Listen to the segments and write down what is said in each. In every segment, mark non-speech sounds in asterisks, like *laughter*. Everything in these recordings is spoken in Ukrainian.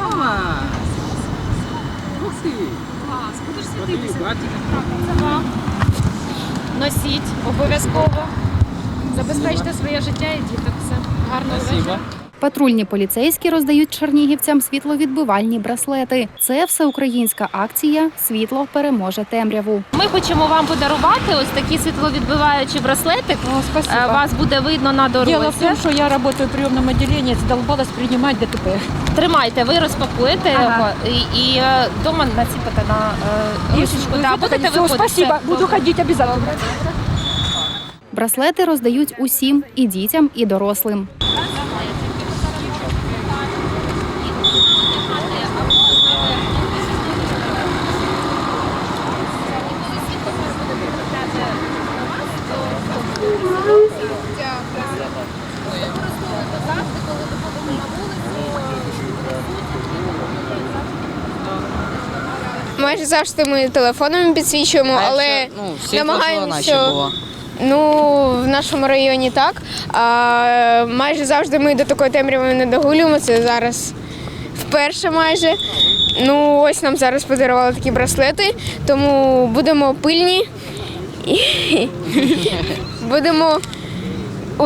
Клас! Ух ти! Клас, будеш світитися. Це вам. Носіть обов'язково. Забезпечте своє життя і діток. Все. Гарного вечора. Патрульні поліцейські роздають чернігівцям світловідбивальні браслети. Це всеукраїнська акція Світло переможе темряву. Ми хочемо вам подарувати ось такі світловідбиваючі браслети. О. Е, Вас буде видно на дорозі. Дело в том, что я работаю в приемном отделении, задолбалась принимать ДТП. Тримайте, ви розпакуєте Ага. його і, і е, дома націпите на е, ручечку. Да, будете Все, виходити. спасибо, буду добре. ходить обязательно. Браслети роздають усім і дітям, і дорослим. Майже завжди ми телефонами підсвічуємо, але ну, намагаємося- ну в нашому районі так. А, майже завжди ми до такої темряви не догулюємо. Це зараз вперше майже. Ну ось нам зараз подарували такі браслети, тому будемо пильні і *laughs* будемо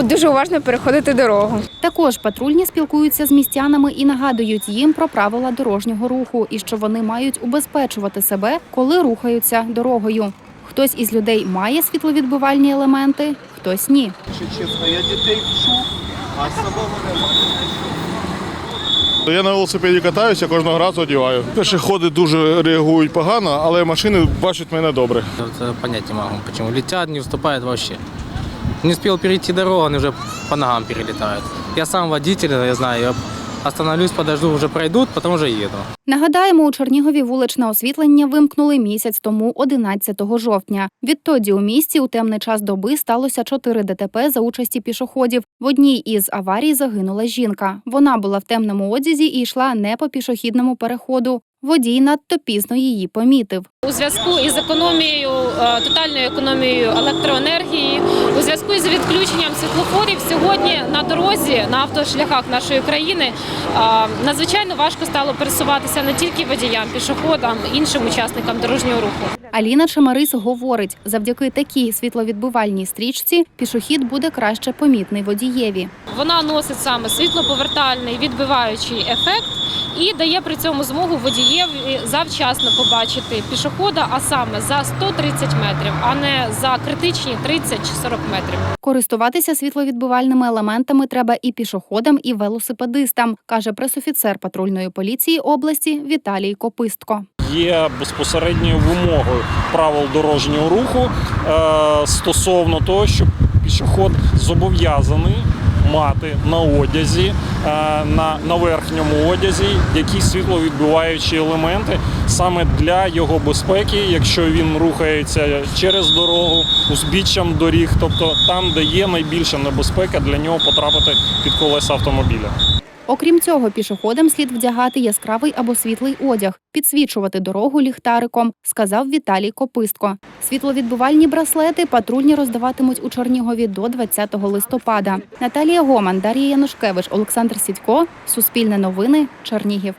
дуже уважно переходити дорогу. Також патрульні спілкуються з містянами і нагадують їм про правила дорожнього руху і що вони мають убезпечувати себе, коли рухаються дорогою. Хтось із людей має світловідбивальні елементи, хтось ні. Чесно, я дітей вчу, а самого немає. Я на велосипеді катаюся, кожного разу одягаю. Пішоходи дуже реагують погано, але машини бачать мене добре. Це поняття не літять, почему. Летят, не вступають взагалі. Не успел перейти дорогу, вони вже по ногам перелітають. Я сам водитель, я знаю, я остановлюсь, подожду, уже пройдут, потом уже еду. Нагадаємо, у Чернігові вуличне освітлення вимкнули місяць тому, 11 жовтня. Відтоді у місті у темний час доби сталося чотири ДТП за участі пішоходів. В одній із аварій загинула жінка. Вона була в темному одязі і йшла не по пішохідному переходу. Водій надто пізно її помітив. У зв'язку із економією, е, тотальною економією електроенергії, зв'язку із відключенням світлофорів сьогодні на дорозі, на автошляхах нашої країни надзвичайно важко стало пересуватися не тільки водіям, пішоходам, іншим учасникам дорожнього руху. Аліна Чамарис говорить, завдяки такій світловідбивальній стрічці пішохід буде краще помітний водієві. Вона носить саме світлоповертальний відбиваючий ефект і дає при цьому змогу водієві завчасно побачити пішохода, а саме за 130 метрів, а не за критичні 30 чи 40 метрів. Користуватися світловідбивальними елементами треба і пішоходам, і велосипедистам, каже пресофіцер патрульної поліції області Віталій Копистко. є безпосередньою вимогою правил дорожнього руху е, стосовно того, що пішоход зобов'язаний мати на одязі, е, на, на верхньому одязі якісь світловідбиваючі елементи саме для його безпеки, якщо він рухається через дорогу, узбіччям доріг, тобто там, де є найбільша небезпека для нього потрапити під колеса автомобіля. Окрім цього, пішоходам слід вдягати яскравий або світлий одяг, підсвічувати дорогу ліхтариком, сказав Віталій Копистко. Світловідбувальні браслети патрульні роздаватимуть у Чернігові до 20 листопада. Наталія Гоман, Дар'я Янушкевич, Олександр Сідько. Суспільне новини. Чернігів.